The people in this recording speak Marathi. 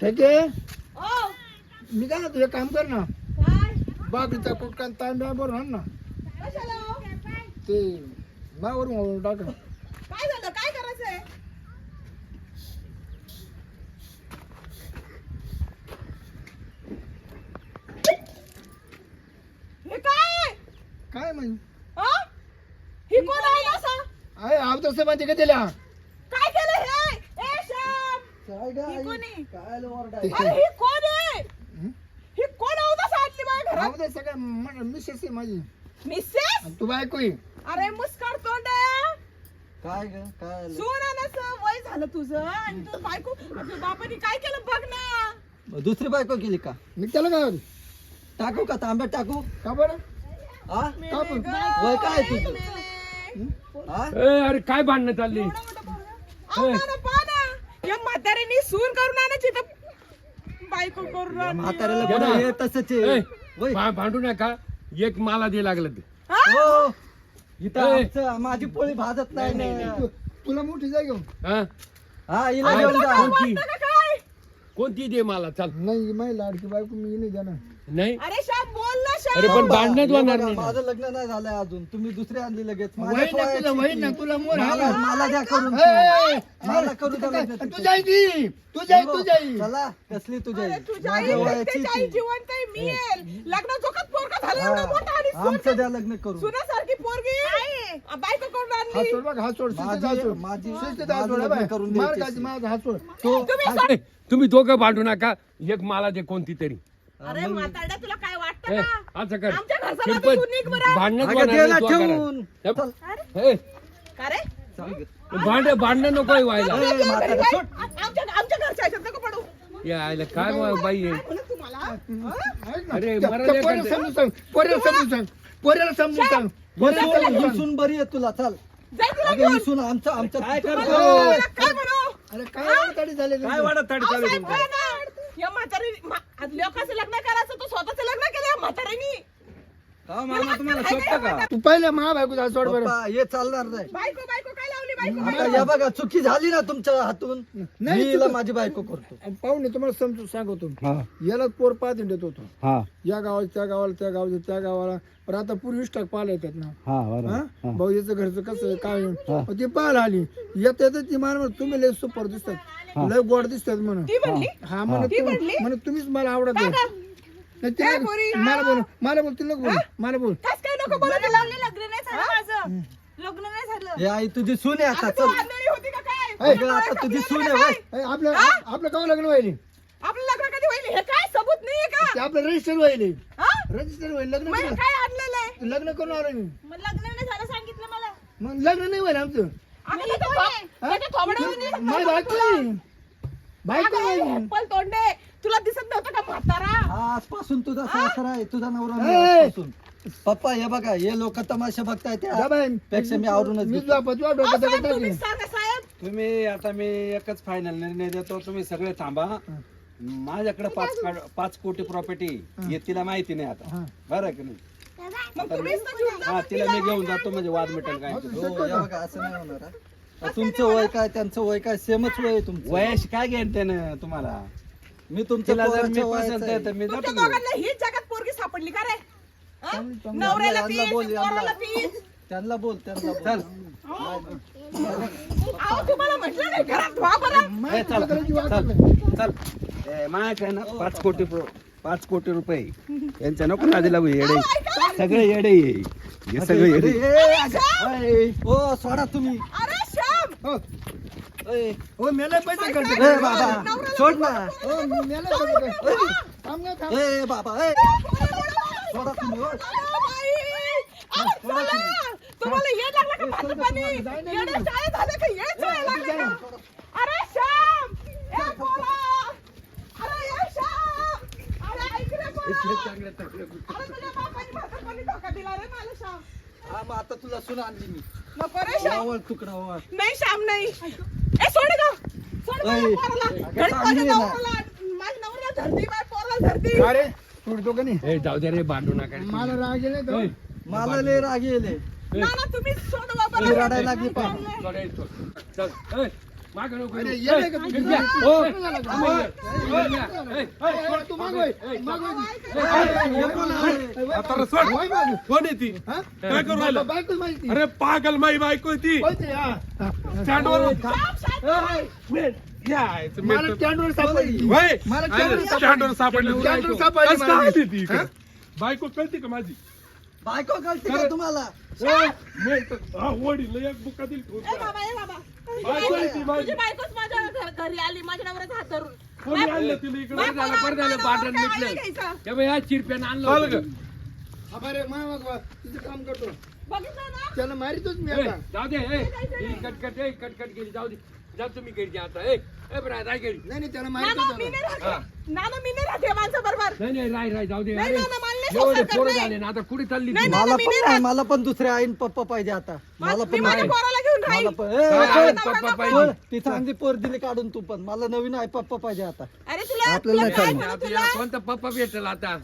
ठीक ओ मी काय ना तुझं काम कर ना. बाकीचा कुटकान तांब्या बरोबर ना. हो? ते मावरून टाक ना. काय झालं? काय करायचंय? हे काय? काय म्हणजे हा? ही कोण आहे असा? आहे आव तसं का त्याला काय केलं हे ए श्याम काय गं ही? कोण आहे? अरे ही कोण आहे? हं? ही कोण होता साठली माझ्या घरात. आव ते सगळं. मिसेस आहे माझी. मिसेस? आणि तू बायको आहे. अरे मुस्कार तोंड काय ग? काय? सोनाचं वय झालं तुझं आणि तू बायको तुझ्या बापाने काय केलं बघ ना. दुसरी बायको केली का? मी त्याला काय? टाकू का? तांब्यात टाकू? का बरं? हा? का पण वय काय तुझं? हा? ए, अरे काय भांडणं चालली? या म्हाताऱ्याने सून करून आणायची तर बायको करून आणली. म्हाताऱ्याला ना. हे तसंच आहे वय. भा- भांडू नका. एक मला दे लागलं ते. हा? हो. इथं ए. आमचं माझी पोळी भाजत नाही. ना तुला मोठी जाय घेऊन. हा? हा हिला अरे, घेऊन तुला जा काय कोणती? वाटतं का काय? कोणती दे मला? चाल. नाही माझी लाडकी बायको मी नाही देणार. नाही? अरे अरे पण भांडणच होणार नाही ना. माझं लग्न नाही झालंय अजून तुम्ही दुसरी आणली लगेच माझ्या वही ना तुला पोळ्याची वही ना ती. तुला मोर मला आला मला द्या करून ए, ती. ए, मला करू द्या काय? लग्न तू तिथे. जाई ती तू जाई तू जाई चला कसली? अरे तुझ्या आई माझ्या वयाची त्याची आई ती. जिवंत आहे मी येईल लग्न जोखात पोरगा झाला एवढा मोठा आणि सून आमचं द्या लग्न करून सुनासारखी पोरगी आ, बायको करून हात आणली सोड बघ हात सोड शिस्तीत माझी- हात सोड माझी- शिस्तीत हात माझं सोड लग्न बाय. करून मार द्यायची. खायची माझा हात सोड तो तुम्ही ए, तुम्ही दोघं भांडू नका एक मला दे कोणती तरी अरे म्हातारड्या तुला काय ए, असं कर आमच्या घरचा निघ बरं. भांडणच अगं, ठेवून. ए, का रे. भांड भांडण नकोय व्हायला ए, आमच्या म्हातारं, घरी सोड. काय? आमच्या आमच्या घरच्या ह्याच्यात नको पडू या आयला काय बा- बाई आहे तुम्हाला हं? अरे. समजून सांग पोऱ्याला समजून सांग पोऱ्याला समजून सांग पोऱ्याला सून- समजून सांग. सून बरी आहे तुला चाल जाय तिला अगं घेऊन. आमचं आमचं काय करतो? ए, काय म्हणू अरे काय अडचणी झाले काय वाढत अहो, साहेब, होय ना. या म्हातारी मा- लोकांचं लग्न करायचं तो स्वतःच लग्न केलं या म्हाताऱ्यानी का मामा तुम्हाला शोभतं का? तू पहिल्या महाबायको सोड बरं. पप्पा, हे चालणार नाही. बायको बायको काय लावली बायको आता या बघा चुकी झाली ना तुमच्या हातून. नाही, हिला चुकी- माझी बायको करतो. आणि पाहुणे तुम्हाला समजून सांगतो. हा. याला पोर पाहत देत होतो. हा. या गावाला त्या गावाला त्या गावाला त्या गावाला. पण आता पूर्वी स्टॉक पाहायला येतात ना. हा हा? भाऊ याचं घरचं कसं आहे, काय आहे? मग ती पाहायला आली. येत येत ती मान म्हणत, तुम्ही लय सुपर दिसतात. लय गोड दिसतात म्हणून. ती म्हणली? हा म्हणत ती म्हणली? म्हणत तुम्हीच मला आवडत काय पोरी? मला बोल मला बोल तिला बोल मला बोल. कस काय नको लग्न नाही झालं माझं. लग्न नाही झालं. हे आई तुझी सून आहे आता आता तू चल. आंधळी होती का काय? ऐ, अगं, आता तुझी सून आहे वय ए, आपलं आपलं कवा लग्न व्हायले आपलं लग्न कधी होईल? हे काय? सबूत नाहीये का? ते आपलं रजिस्टर व्हायले हा? रजिस्टर व्हायला लग्न मग. काय आणलेलं आहे? लग्न करून आलो मी. मग लग्न नाही झालं सांगितलं मला. मग लग्न नाही व्हायला आमचं. आम्ही त्याच्या माझी बायको आहे. बायको आहे. तोंडे तुला दिसत नव्हतं का म्हातारा आजपासून तुझा सासरा आहे तुझा नवरा ए! नाही आजपासून. पप्पा हे बघा हे लोक तमाशा बघताय जा त्या बाई. पेक्षा मी आवरूनच मी घेतो. तुझ्या तुझ्या अहो, डोक्यात साहेब, दगड तुम्ही टाकेन. सांगा साहेब तुम्ही आता मी एकच फायनल निर्णय देतो तुम्ही सगळे थांबा माझ्याकडे पाच का- पाच कोटी प्रॉपर्टी हे तिला माहिती नाही आता. बरं की नाही मग तुम्हीच तर घेऊन जा. हा तिला मी घेऊन जातो म्हणजे वाद मिटेल काय ते. हो, हे बघा असं नाही होणार हा. तुमचं वय काय त्यांचं वय काय सेमच वय आहे तुमचं वयाशी काय घेण त्यानं तुम्हाला मी तुमच्या तिला जर मी पोराच्या पसंत वयाचा आहे आहे. तर मी तुमच्या जातो घेऊन. दोघांना हीच जगात पोरगी सापडली का रे हा? चांगली- चांगली. नवऱ्याला यांना पीस, बोल, यांना. पोराला पीस. त्यांना बोल त्यांना चल बोल अहो, तुम्हाला म्हटलं नाही घरात व्हा बरं ए, माझ्या चल करायची वाट चल नाही. चल ए, माझ्याकडे ना पाच कोटी प्रो- पाच कोटी रुपये यांच्या नको ना दिला येडे सगळे येडे. हे सगळे येडे ए, ओ सोडा तुम्ही अरे श्याम हो. हो मेला पैसे खर्च ए, कर. बाबा सोड ना हो मेला पैसे खर्च थांब ना थांब ए बाबा ए सोडा तुम्ही हो. बाई! अरे चला! तुम्हाला ये लागलं का भातं पाणी? येडे चाळे झाले का ये चाळे लागले का? अरे श्याम! ए पोरा! अरे ये श्याम! अरे ऐक रे पोरा! अरे तुझ्या बापाने भातं पाणी धोका दिला रे मला श्याम. हा मग आता तुला सुना आणली मी नको रे श्याम. तुकडा नाही श्याम नाही सोड गं. सोड माझ्या पोराला. अगं घरी चांगली माझ्या आहे ना. नवऱ्याला- माझ्या नवऱ्याला धरती, माझ्या पोराला धरती. अरे सोडतो का नाही ए जाऊ दे रे भांडू नका मला राग गेले तो ए, मला लय राग येले ना ना तुम्ही सोड बाबा मी रडायला लागली पहा. चल, ए, चल. चल ए, मागं नको अरे, येऊ. ये का ए, तू? घ्या. ए, आम्ही ये. ए, या. ए, ए, तू मागवाय मागवाय आता सोड होय मागं. कोण आहे ती हा? काय करू राहिला? बायकोच माहिती. अरे पागल माई बायको ती होय ते, हा. स्टँडवर. मला स्टँडवर सापडली. वय मला स्टँडवर स्टँडवर सापडली. स्टँडवर सापडली कसं मला. काय आली ती इकडे? बायको कळते का माझी? बायको कळते का तुम्हाला? हा, वडील एक बुका दिली ए बाबा ए बाबा. बायको आहे ती माझी तुझी बायकोच माझ्या घर- घरी आली माझ्या नवऱ्याचा हात धरून. कोणी आणलं तिला इकडे? मिटलं. तेव्हा या चिरप्यानं आणलं होतं. तिचं काम करतो. बघितलं ना? त्याला मारितोच मी ए, आता. जाऊ दे ए, ही कटकट ए, कटकट गेली जाऊ दे. जा तुम्ही जा आता ए ए, बरं राय घरी नाही नाही त्याला नाना मारितोच मी. नाही राहते नाना मी नाही राहते माणसा बरोबर नाही नाही राय राय जाऊ दे नाही, अरे, नाही, नाही, मला नाही एवढे संसार पोरं. झाले ना आता कुठे चालली नाही, ती? नाही. मला मी पण नाही. मला पण दुसरे आईन पप्पा पाहिजे आता मला मी पण माझ्या नाही. पोराला घेऊन मला राहील पण ए, काय ए, आहे, ए, पप्पा सोड, पाहिजे ती चांगली पोर दिली काढून तू पण मला नवीन आई पप्पा पाहिजे आता अरे तुला आपल्याला तुला नाही काय चालणार. म्हणू आपल्याला तुला कोणता पप्पा भेटेल आता